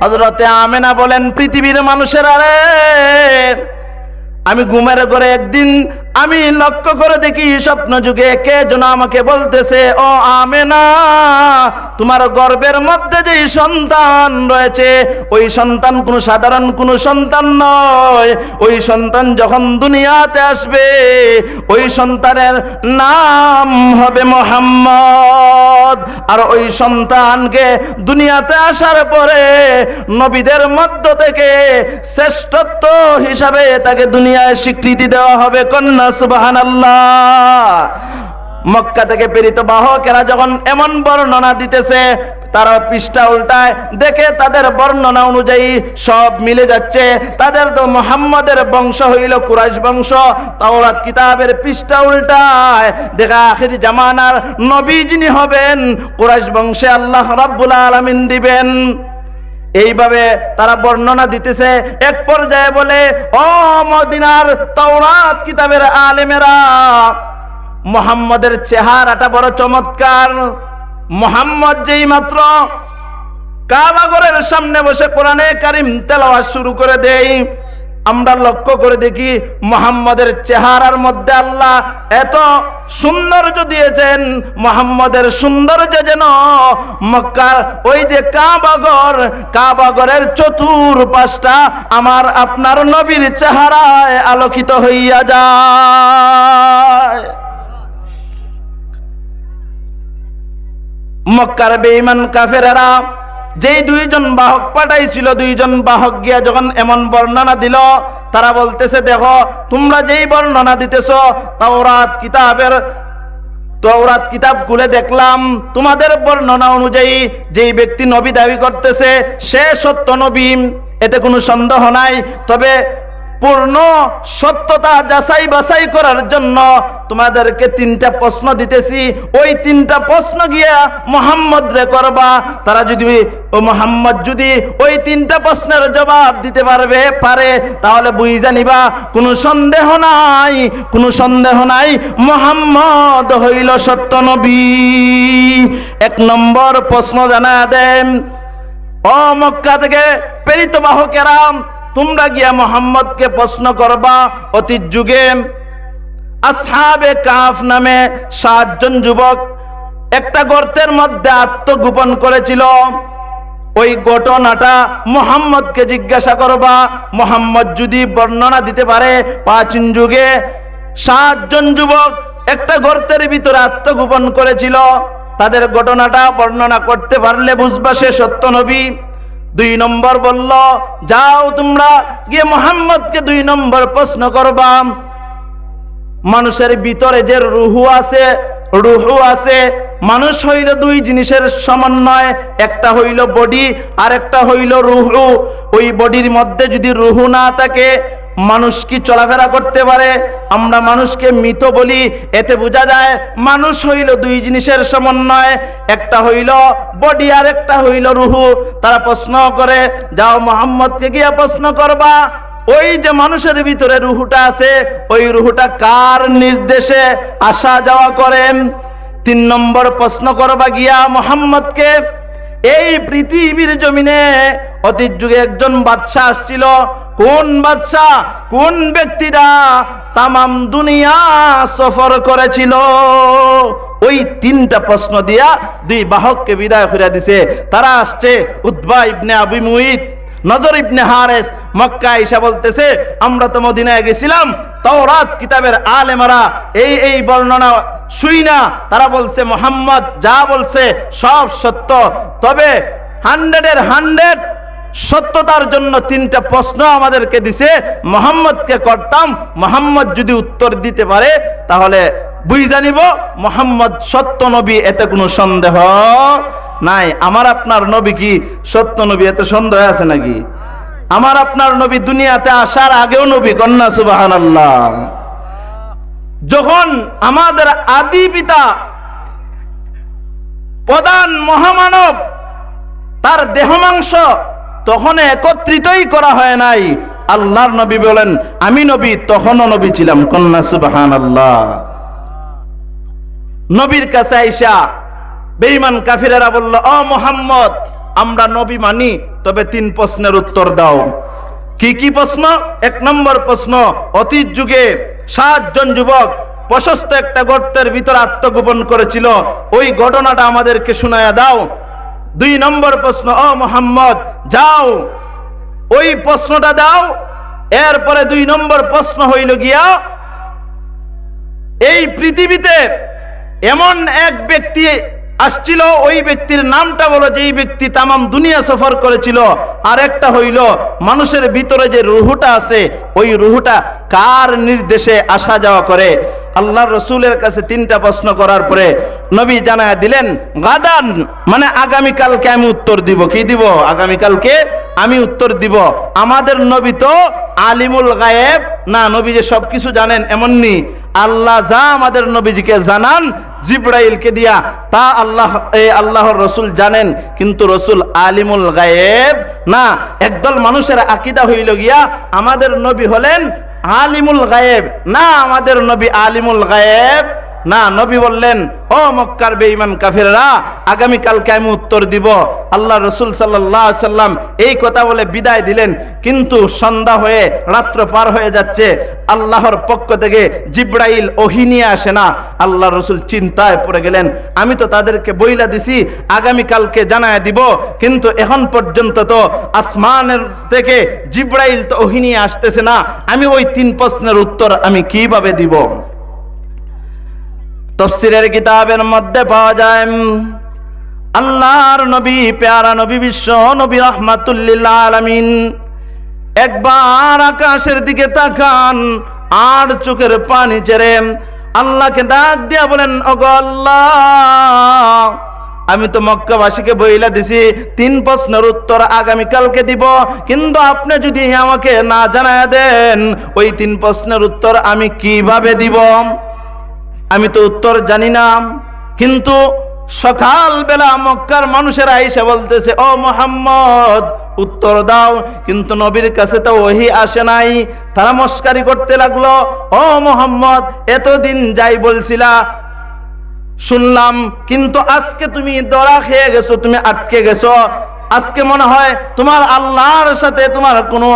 হজরতে আমেনা বলেন পৃথিবীর মানুষের আরে আমি ঘুমের ঘরে একদিন আমি লক্ষ্য করে দেখি স্বপ্ন যুগে কে যেন আমাকে বলতেছে, ও আমেনা, তোমার গর্বের মধ্যে যে সন্তান রয়েছে, ওই সন্তান কোনো সাধারণ কোনো সন্তান নয়। ওই সন্তান যখন দুনিয়াতে আসবে, ওই সন্তানের নাম হবে মোহাম্মদ। আর ওই সন্তানকে দুনিয়াতে আসার পরে নবীদের মধ্য থেকে শ্রেষ্ঠত্ব হিসাবে তাকে দুনিয়ায় স্বীকৃতি দেওয়া হবে কন্যা। সুবাহান মক্কা থেকে প্রেরিত বাহকেরা যখন এমন বর্ণনা দিতেছে, তারা পৃষ্ঠা উল্টায় দেখে তাদের বর্ণনা অনুযায়ী সব মিলে যাচ্ছে। তাদের তো মোহাম্মদের বংশ হইল কুরাইশ বংশ, তাওরাত কিতাবের পৃষ্ঠা উল্টায় দেখা আখির জামানার নবী যিনি হবেন, কুরাইশ বংশে আল্লাহ রাব্বুল আলামিন দিবেন। এইভাবে তারা বর্ণনা দিতেছে। এক পর্যায়ে বলে, ও মদিনার তৌরাত কিতাবের আলেমেরা, মোহাম্মদের চেহারাটা বড় চমৎকার। মোহাম্মদ যেই মাত্র কাবাগরের সামনে বসে কোরআনে কারিম তেলাওয়াজ শুরু করে দেই আমরা লক্ষ্য করে দেখি মোহাম্মদের চেহারার মধ্যে আল্লাহ এত সৌন্দর্য দিয়েছেন মোহাম্মদের সৌন্দর্য যেন মক্কার ওই যে কাবাগর কাবাগরের চতুর পাশটা আমার আপনার নবীর চেহারায় আলোকিত হইয়া যায়। মক্কার বেঈমান কাফেরেরা যেই দুইজন বাহক পাঠাইছিল, দুইজন বাহক গিয়া যখন এমন বর্ণনা দিল, তারা বলতেছে, দেখো, তোমরা যেই বর্ণনা দিতেছ, তাওরাত কিতাবের তৌরাত কিতাব খুলে দেখলাম। তোমাদের বর্ণনা অনুযায়ী যেই ব্যক্তি নবী দাবি করতেছে, সে সত্য নবী। এতে কোনো সন্দেহ নাই। তবে পূর্ণ সত্যতা যাচাই বাছাই করার জন্য তোমাদেরকে তিনটা প্রশ্ন দিতেছি। ওই তিনটা প্রশ্ন গিয়া মোহাম্মদ রে করবা। তারা যদি ও মোহাম্মদ যদি ওই তিনটা প্রশ্নের জবাব দিতে পারবে, পারে, তাহলে বুঝ জানিবা কোনো সন্দেহ নাই, কোনো সন্দেহ নাই, মোহাম্মদ হইল সত্য নবী। এক নম্বর প্রশ্ন জানা দেন। ও মক্কা থেকে প্রেরিত বাহকেরাম তোমরা গিয়া মোহাম্মদকে প্রশ্ন করবা অতীত যুগে আসহাবে কাফ নামে সাতজন যুবক একটা গর্তের মধ্যে আত্মগোপন করেছিল। ওই ঘটনাটা মোহাম্মদকে জিজ্ঞাসা করবা, মোহাম্মদ যদি বর্ণনা দিতে পারে, প্রাচীন যুগে সাতজন যুবক একটা গর্তের ভিতরে আত্মগোপন করেছিল, তাদের ঘটনাটা বর্ণনা করতে পারলে বুঝবা সে সত্য নবী। দুই নম্বর বলল, যাও তোমরা গিয়ে মোহাম্মদকে দুই নম্বর প্রশ্ন করবা। মানুষের ভিতরে যে রুহু আছে রুহু আছে, মানুষ হইল দুই জিনিসের সমন্বয়। একটা হইল বডি আর একটা হইল রুহু। ওই বডির মধ্যে যদি রুহু না থাকে মানুষ কি চলাফেরা করতে পারে? আমরা মানুষকে মৃত বলি, এতে বোঝা যায় মানুষ হইল দুই জিনিসের সমন্বয়, একটা হইল বডি আর একটা হইল রুহু। তারা প্রশ্ন করে, যাও মোহাম্মদকে গিয়া প্রশ্ন করবা, ওই যে মানুষের ভিতরে রুহুটা আছে, ওই রুহুটা কার নির্দেশে আসা যাওয়া করেন? তিন নম্বর প্রশ্ন করবা গিয়া মোহাম্মদকে এই পৃথিবীর জমিনে অতীত যুগে একজন বাদশাহ আসছিল। কোন বাদশাহ? কোন ব্যক্তিরা তামাম দুনিয়া সফর করেছিল? ওই তিনটা প্রশ্ন দিয়া দুই বাহককে বিদায় ফিরে দিছে। তারা আসছে উদ্বা ইবনে নজর ইবনে হারেস মক্কা ঈশা বলতেছে, আমরা তো মদিনায় গেছিলাম, তাওরাত কিতাবের আলেমারা এই এই বর্ণনা শুই না। তারা বলছে, মোহাম্মদ যা বলছে সব সত্য। তবে হান্ড্রেডের হান্ড্রেড সত্যতার জন্য তিনটা প্রশ্ন আমাদেরকে দিছে। মোহাম্মদকে করতাম, মোহাম্মদ যদি উত্তর দিতে পারে, তাহলে বুঝ জানিব, মোহাম্মদ সত্য নবী, এতে কোনো সন্দেহ নাই, আমার আপনার নবী কি? সত্য নবী, এতে সন্দেহ আছে নাকি? আমার আপনার নবী দুনিয়াতে আসার আগেও নবী কন্যা সুবাহান আল্লাহ যখন আমাদের আদি পিতা প্রধান মহামানব তার দেহ মাংস তখন একত্রিতই করা হয় নাই, আল্লাহর নবী বলেন, আমি নবী, তখনও নবী ছিলাম, কন্যা সুবাহান আল্লাহ নবীর কাছে আইসা বেঈমান কাফিরেরা বলল, ও মোহাম্মদ, আমরা নবী মানি, তবে তিন প্রশ্নের উত্তর দাও। কি কি প্রশ্ন? এক নম্বর প্রশ্ন, অতীত যুগে সাতজন যুবক প্রশস্ত একটা গর্তের ভিতর আত্মগোপন করেছিল। ওই ঘটনাটা আমাদেরকে শোনায়া দাও। দুই নম্বর প্রশ্ন, ও মোহাম্মদ, যাও। ওই প্রশ্নটা দাও। এরপরে দুই নম্বর প্রশ্ন হইল গিয়া, এই পৃথিবীতে এমন এক ব্যক্তি আসছিল, ওই ব্যক্তির নামটা বলো, যেই ব্যক্তি তামাম দুনিয়া সফর করেছিল। আর একটা হইল, মানুষের ভিতরে যে রুহুটা আছে, ওই রুহুটা কার নির্দেশে আসা যাওয়া করে? আল্লাহ রসুলের কাছে তিনটা প্রশ্ন করার পরে নবী জানায় দিলেন, গাদান মানে আগামীকালকে আমি উত্তর দিব? কি দিব? আগামীকালকে আমি উত্তর দিব? আমাদের নবী তো আলিমুল গায়েব। না, নবী যে সব কিছু জানেন এমননি আল্লাহ যা আমাদের নবীজিকে জানান, জিব্রাইলকে দিয়া, তা আল্লাহ, এ আল্লাহর রসুল জানেন। কিন্তু রসুল আলিমুল গায়েব না। একদল মানুষের আকিদা হইল গিয়া, আমাদের নবী হলেন আলিমুল গায়েব। না আমাদের নবী আলিমুল গায়েব। না, নবী বললেন, ও মক্কার বেঈমান কাফেররা, আগামী কালকে আমি উত্তর দিব। আল্লাহ রসুল সাল্লাহ সাল্লাম এই কথা বলে বিদায় দিলেন, কিন্তু সন্ধ্যা হয়ে রাত্র পার হয়ে যাচ্ছে। আল্লাহর পক্ষ থেকে জিব্রাইল ওহি নিয়ে আসে না। আল্লাহ রসুল চিন্তায় পড়ে গেলেন, আমি তো তাদেরকে বইলা দিছি, আগামী কালকে জানায় দিব, কিন্তু এখন পর্যন্ত তো আসমানের থেকে জিব্রাইল তো ওহি নিয়ে আসতেছে না। আমি ওই তিন প্রশ্নের উত্তর আমি কীভাবে দিব? তফসিরের কিতাবের মধ্যে পাওয়া যায়, আল্লাহর নবী, পেয়ারা নবী, বিশ্ব নবী, রহমাতুল্লিল আলামিন একবার আকাশের দিকে তাকান, আর চোখের পানি চেরে আল্লাহকে ডাক দিয়া বলেন, ওগো আল্লাহ, আমি তো মক্কাবাসীকে বইলা দিছি, তিন প্রশ্নের উত্তর আগামীকালকে দিব, কিন্তু আপনি যদি আমাকে না জানায় দেন, ওই তিন প্রশ্নের উত্তর আমি কীভাবে দিব? আমি তো উত্তর জানি না কিন্তু সকালবেলা মক্কার মানুষেরা এসে বলতেছে, ও মোহাম্মদ, উত্তর দাও। কিন্তু নবীর কাছে তো ওহি আসে নাই। তারা মস্কারি করতে লাগল, ও মোহাম্মদ, এতদিন যাই বলছিলা, শুনলাম, কিন্তু আজকে তুমি দড়া খেয়ে গেছো, তুমি আটকে গেছো। আজকে মনে হয় তোমার আল্লাহর সাথে তোমার কোনো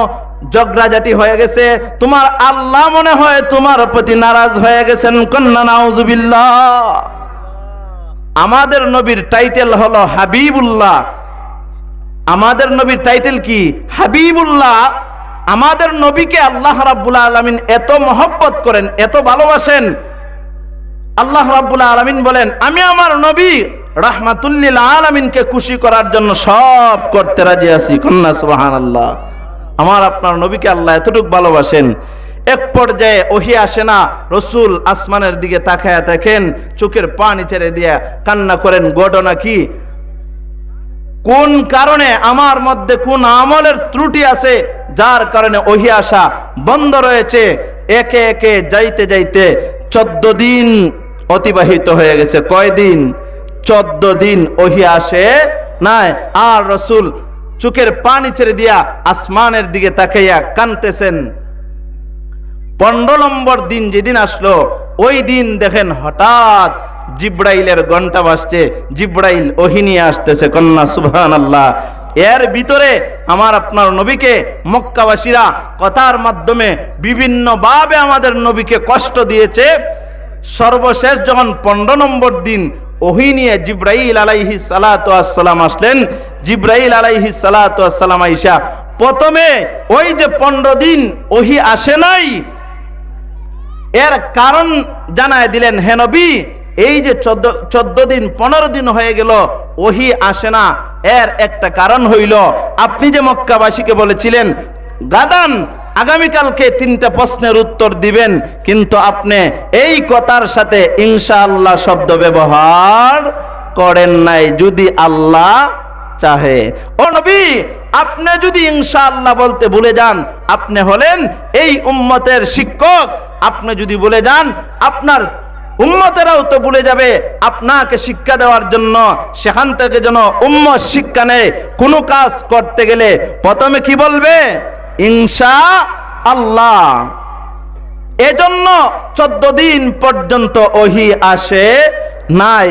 জগরাজাটি হয়ে গেছে। তোমার আল্লাহ মনে হয় তোমার প্রতি নারাজ হয়ে গেছেন। কন্যা, নাউজুবিল্লাহ। আমাদের নবীর টাইটেল হলো হাবিবুল্লাহ। আমাদের নবীর টাইটেল কি? হাবিবুল্লাহ। আমাদের নবীকে আল্লাহ রাব্বুল আলামিন এত মহব্বত করেন, এত ভালোবাসেন। আল্লাহ রাব্বুল আলামিন বলেন, আমি আমার নবী রাহমাতুল্লিল আলামিনকে খুশি করার জন্য সব করতে রাজি আছি। কন্যা, সুবহানাল্লাহ। আমার আপনার নবীকে আল্লাহ এতটুকু ভালোবাসেন, এক পর্যায়ে ওহি আসে না, রসুল আসমানের দিকে তাকায়া দেখেন, চোখের পানি ছেড়ে দিয়া কান্না করেন, ঘটনা কি? কোন কারণে আমার মধ্যে কোন আমলের ত্রুটি আছে, যার কারণে ওহি আসা বন্ধ রয়েছে? একে একে যাইতে যাইতে চোদ্দ দিন অতিবাহিত হয়ে গেছে। কয়দিন? চোদ্দ দিন ওহি আসে নাই। আর রসুল চোখের পানি ছেড়ে দিয়া আসমানের দিকে তাকাইয়া কানতেছেন। পনেরো নম্বর দিন যেদিন আসলো, ওই দিন দেখেন হঠাৎ জিব্রাইলের ঘণ্টা বাজছে। জিব্রাইল ওহিনী আসতেছে, কন্যা সুবহান আল্লাহ এর ভিতরে আমার আপনার নবীকে, মক্কাবাসীরা কথার মাধ্যমে বিভিন্নভাবে আমাদের নবীকে কষ্ট দিয়েছে। সর্বশেষ যখন পনেরো নম্বর দিন ওহি নিয়ে জিব্রাইল আলাইহি সালাতাম আসলেন। জিব্রাইল আলাইহি সালাতাম আইসা, প্রথমে ওই যে পনেরো দিন ওহি আসে নাই, এর কারণ জানায় দিলেন, হে নবী, এই যে চোদ্দ চোদ্দ দিন, পনেরো দিন হয়ে গেল, ওহি আসে না। এর একটা কারণ হইল, আপনি যে মক্কাবাসীকে বলেছিলেন, গাদান আগামীকালকে তিনটা প্রশ্নের উত্তর দিবেন, কিন্তু আপনি এই কথার সাথে ইনশাআল্লাহ শব্দ ব্যবহার করেন নাই, যদি আল্লাহ চাহে। ও নবী, আপনি যদি ইনশাআল্লাহ বলতে ভুলে যান, আপনি হলেন এই উম্মতের শিক্ষক। আপনি যদি বলে যান, আপনার উম্মতেরাও তো ভুলে যাবে, আপনাকে শিক্ষা দেওয়ার জন্য, সেখান থেকে যেন উম্মত শিক্ষা নেয়। কোনো কাজ করতে গেলে প্রথমে কি বলবে? ইনশা আল্লাহ। এজন্য চোদ্দ দিন পর্যন্ত ওহি আসে নাই।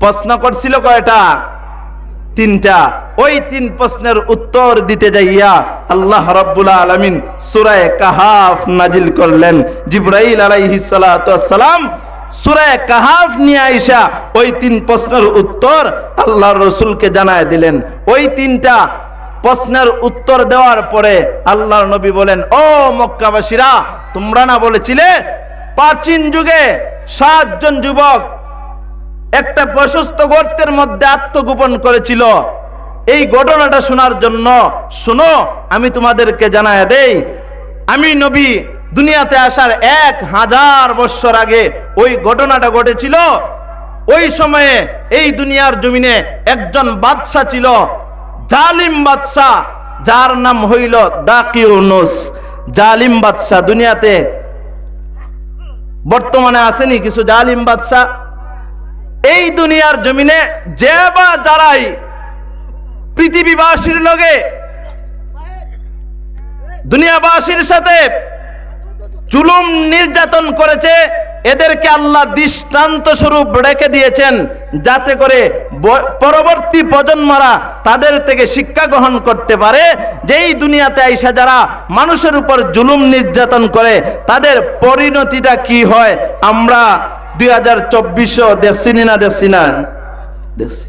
প্রশ্ন করছিল কয়টা? তিনটা। ওই তিন প্রশ্নের উত্তর দিতে যাইয়া আল্লাহ রব্বুল আলমিন সুরায় কাহাফ নাজিল করলেন। জিব্রাইল আলাইহিস সালাম সুরায় কাহাফ নিয়ে আইসা ওই তিন প্রশ্নের উত্তর আল্লাহ রসুলকে জানায় দিলেন। ওই তিনটা প্রশ্নের উত্তর দেওয়ার পরে আল্লাহর নবী বলেন, ও মক্কাবাসীরা, তোমরা না বলেছিলে প্রাচীন যুগে সাতজন যুবক একটা প্রশস্ত গর্তের মধ্যে আত্মগোপন করেছিল? এই ঘটনাটা শোনার জন্য শোনো, আমি তোমাদেরকে জানায় দেই, আমি নবী দুনিয়াতে আসার এক হাজার বৎসর আগে ওই ঘটনাটা ঘটেছিল। ওই সময়ে এই দুনিয়ার জমিনে একজন বাদশা ছিল জালিম বাদশাহ যার নাম হইল দাকিউনুস জালিম বাদশাহ দুনিয়াতে বর্তমানে আসেনি, কিছু জালিম বাদশাহ এই দুনিয়ার জমিনে যে বা যারাই পৃথিবীবাসীর লগে দুনিয়াবাসীর সাথে জুলুম নির্যাতন করেছে এদেরকে আল্লাহ দৃষ্টান্ত স্বরূপ রেখে দিয়েছেন যাতে করে পরবর্তী প্রজন্মরা তাদের থেকে শিক্ষা গ্রহণ করতে পারে। যে এই দুনিয়াতে আইসা যারা মানুষের উপর জুলুম নির্যাতন করে, তাদের পরিণতিটা কি হয়? আমরা দুই হাজার চব্বিশও দেখছি না দেখছি না? দেখছি।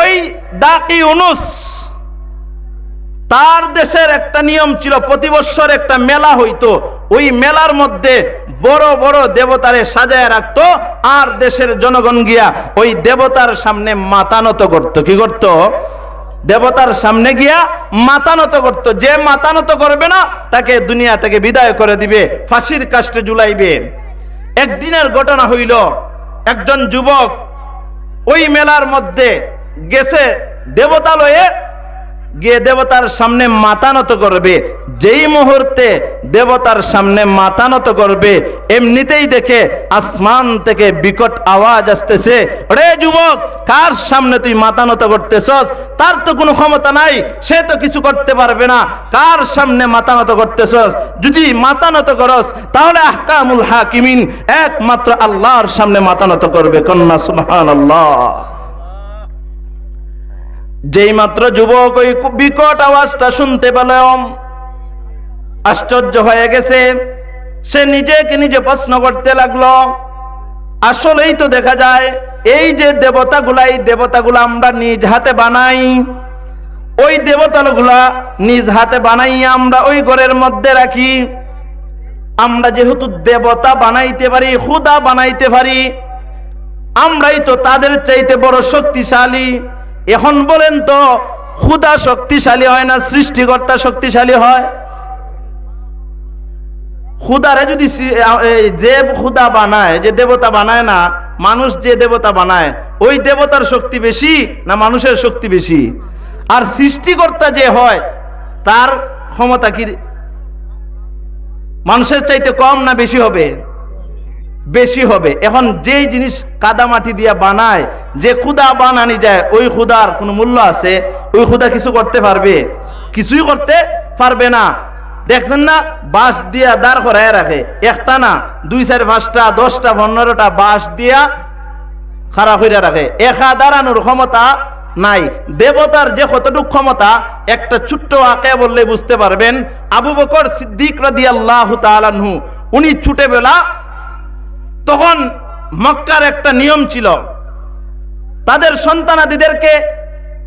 ওই দাকি উনুস তার দেশের একটা নিয়ম ছিল, প্রতি বৎসর একটা মেলা হইতো। ওই মেলার মধ্যে বড় বড় দেবতারে সাজায় রাখত আর দেশের জনগণ গিয়া ওই দেবতার সামনে মাতানত করত। কি করত? দেবতার সামনে গিয়া মাতানত করত। যে মাতানত করবে না, তাকে দুনিয়া থেকে বিদায় করে দিবে, ফাঁসির কাষ্টে জুলাইবে একদিনের ঘটনা হইল, একজন যুবক ওই মেলার মধ্যে গেছে দেবতালয়ে গিয়ে দেবতার সামনে মাতানত করবে। যেই মুহূর্তে দেবতার সামনে মাতানত করবে, এমনিতেই দেখে আসমান থেকে বিকট আওয়াজ আসতেছে, রে যুবক, কার সামনে তুই মাতানত করতেছস? তার তো কোনো ক্ষমতা নাই, সে তো কিছু করতে পারবে না। কার সামনে মাতানত করতেছস? যদি মাতানত করস, তাহলে আহকামুল হাকিমিন একমাত্র আল্লাহর সামনে মাতানত করবে। কন্যা, সুবহানাল্লাহ। যেই মাত্র যুবক ওই বিকট আওয়াজটা শুনতে পেলাম আশ্চর্য হয়ে গেছে। সে নিজেকে নিজে প্রশ্ন করতে লাগল, আসলেই তো দেখা যায়, এই যে দেবতাগুলা, এই দেবতাগুলা আমরা নিজ হাতে বানাই, ওই দেবতাগুলা নিজ হাতে বানাইয়া আমরা ওই ঘরের মধ্যে রাখি। আমরা যেহেতু দেবতা বানাইতে পারি খুদা বানাইতে পারি, আমরাই তো তাদের চাইতে বড় শক্তিশালী। এখন বলেন তো, খুদা শক্তিশালী হয় না সৃষ্টিকর্তা শক্তিশালী হয়? খুদারে যদি যে খুদা বানায়, যে দেবতা বানায় না, মানুষ যে দেবতা বানায়, ওই দেবতার শক্তি বেশি না মানুষের শক্তি বেশি? আর সৃষ্টিকর্তা যে হয়, তার ক্ষমতা কি? মানুষের চাইতে কম না বেশি হবে? বেশি হবে। এখন যেই জিনিস কাদা মাটি দিয়া বানায়, যে খুদা বানানি যায়, ওই খুদার কোনো মূল্য আছে? ওই খুদা কিছু করতে পারবে? কিছুই করতে পারবে না। দেখছেন না? বাঁশ দিয়া দাঁড় করায় রাখে। একটা না, দুই, চার, পাঁচটা, দশটা, পনেরোটা বাঁশ দিয়া খারাপ হইয়া রাখে। একা দাঁড়ানোর ক্ষমতা নাই। দেবতার যে কতটুক ক্ষমতা, একটা ছোট্ট আঁকে বললে বুঝতে পারবেন। আবু বকর সিদ্দিক রাদি আল্লাহ তালানহু উনি ছুটে বেলা তখন মক্কার একটা নিয়ম ছিল। তাদের সন্তানাদিদেরকে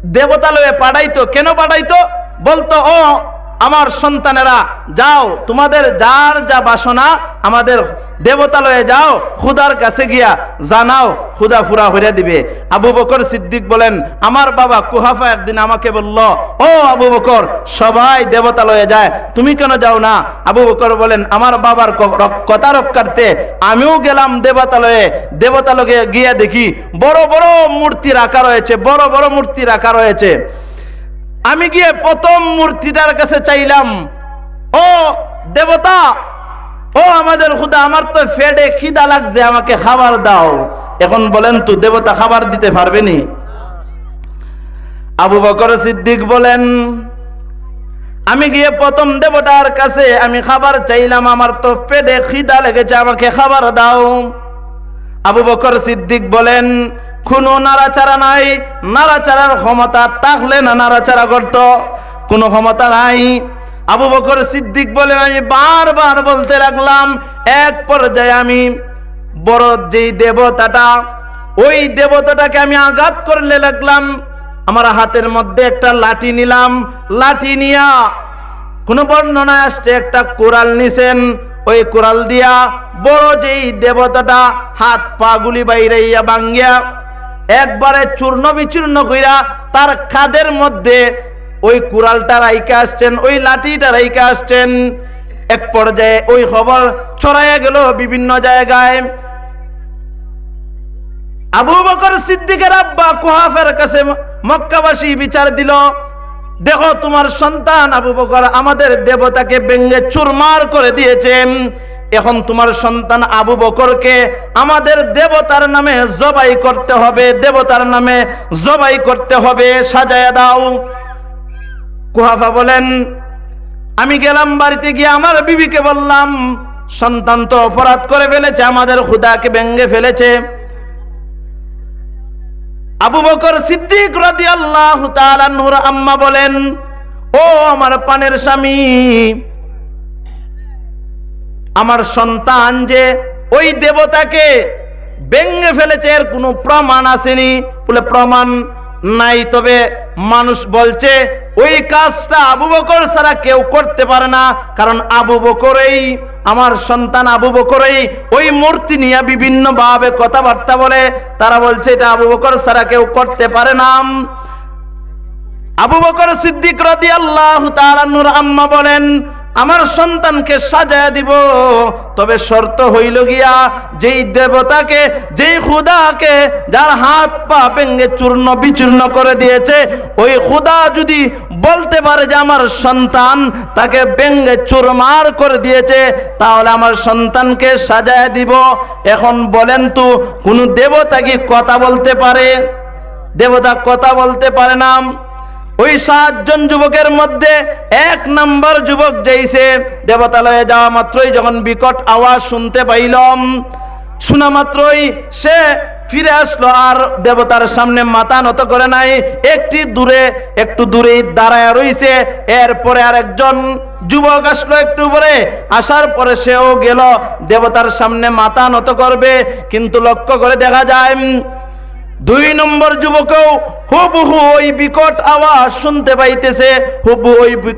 দেবতালয়ে পাঠাইতো। কেন পাঠাইতো? বলতো ও আমার সন্তানেরা, যাও, তোমাদের যার যা বাসনা, আমাদের দেবতালয়ে যাও, খুদার কাছে গিয়া জানাও, খুদা ফুরা হইয়া দিবে। আবু বকর সিদ্দিক বলেন, আমার বাবা কুহাফা একদিন আমাকে বলল, ও আবু বকর, সবাই দেবতালয়ে যায়, তুমি কেন যাও না? আবু বকর বলেন, আমার বাবার কথা রক্ষার্থে আমিও গেলাম দেবতালয়ে। দেবতালয়ে গিয়ে দেখি, বড় বড় মূর্তি রাখা রয়েছে, বড় বড় মূর্তি রাখা রয়েছে। আমি গিয়ে প্রথম মূর্তিটার কাছে চাইলাম, ও দেবতা, ও আমাদের খুদা, আমার তো ফেডে খিদা লাগছে, আমাকে খাবার দাও। এখন বলেন তো, দেবতা খাবার দিতে পারবে নি? আবু বকর সিদ্দিক বলেন, আমি গিয়ে প্রথম দেবতার কাছে আমি খাবার চাইলাম, আমার তো পেটে খিদা লেগেছে, আমাকে খাবার দাও। আবু বকর সিদ্দিক বলেন কোনো নাড়াচাড়া নাই। নাড়াচাড়ার ক্ষমতা থাকলে না নাড়াচাড়া করত? কোনো ক্ষমতা নাই। আবু বকর সিদ্দিক বলেন, আমি বারবার বলতে লাগলাম, এক পর্যায়ে আমি বড় যেই দেবতাটা, ওই দেবতাটাকে আমি আঘাত করলে লাগলাম। আমার হাতের মধ্যে একটা লাঠি নিলাম। লাঠি নিয়া কোন বর্ণনায় আসছে, একটা কোরাল নিছেন। ওই কোরাল দিয়া বড় যেই দেবতাটা হাত পা গুলি বাইরাইয়া বাঙ্গিয়া একবারে চূর্ণ বিচূর্ণ কইরা তার খাদের মধ্যে ওই কুড়ালটা রাইকা আসছেন, ওই লাঠিটা রাইকা আসছেন। এক পর্যায়ে ওই খবর ছড়াইয়া গেল বিভিন্ন জায়গায়। আবু বকর সিদ্দিকের আব্বা কুহাফের কাছে মক্কাবাসী বিচার দিল, দেখো, তোমার সন্তান আবু বকর আমাদের দেবতাকে ব্যঙ্গে চুরমার করে দিয়েছে এখন তোমার সন্তান আবু বকরকে আমাদের দেবতার নামে জবাই করতে হবে, দেবতার নামে জবাই করতে হবে, সাজায়া দাও। কুহাফা বলেন, আমি গেলাম বাড়িতে গিয়ে আমার বিবিকে বললাম, সন্তান তো অপরাধ করে ফেলেছে, আমাদের খুদাকে ব্যঙ্গে ফেলেছে। আবু বকর সিদ্দিক রাদিয়াল্লাহু তাআলা নূর আম্মা বলেন, ও আমার পানের স্বামী আমার সন্তান যে ওই দেবতাকে ব্যঙ্গে ফেলেছে এর কোনো প্রমাণ আসেনি। বলে, প্রমাণ নাই, তবে মানুষ বলছে, ওই কাজটা আবু বকর ছাড়া কেউ করতে পারে না। কারণ আবু বকরেই, আমার সন্তান আবু বকরেই ওই মূর্তি নিয়ে বিভিন্ন ভাবে কথাবার্তা বলে। তারা বলছে, এটা আবু বকর ছাড়া কেউ করতে পারে না। আবু বকর সিদ্দিক রাদি আল্লাহ নূর আম্মা বলেন আমার সন্তানকে সাজায় দিব। তবে শর্ত হইল গিয়া, যেই দেবতাকে, যেই খুদাকে, যার হাত পা ভেঙ্গে চূর্ণ বিচূর্ণ করে দিয়েছে, ওই খুদা যদি বলতে পারে যে আমার সন্তান তাকে ব্যঙ্গে চুরমার করে দিয়েছে, তাহলে আমার সন্তানকে সাজায় দিব। এখন বলেন তো, কোনো দেবতা কি কথা বলতে পারে? দেবতা কথা বলতে পারে না। ওই সাতজন যুবকের মধ্যে এক নাম্বার যুবক যেইছে, দেবতালয়ে যাওয়া মাত্রই যখন বিকট আওয়াজ শুনতে পাইলাম, শোনা মাত্রই সে ফিরে আসলো আর দেবতার সামনে মাথা নত করে নাই, একটি দূরে, একটু দূরেই দাঁড়ায় রইছে। এরপরে আর একজন যুবক আসলো একটু পরে আসার পরে সেও গেল, দেবতার সামনে মাথা নত করবে, কিন্তু লক্ষ্য করে দেখা যায় দুই নম্বর যুবকও হুবহু ওই বিকট আওয়াজ শুনতে পাইতেছে হুবহু ওই বিকট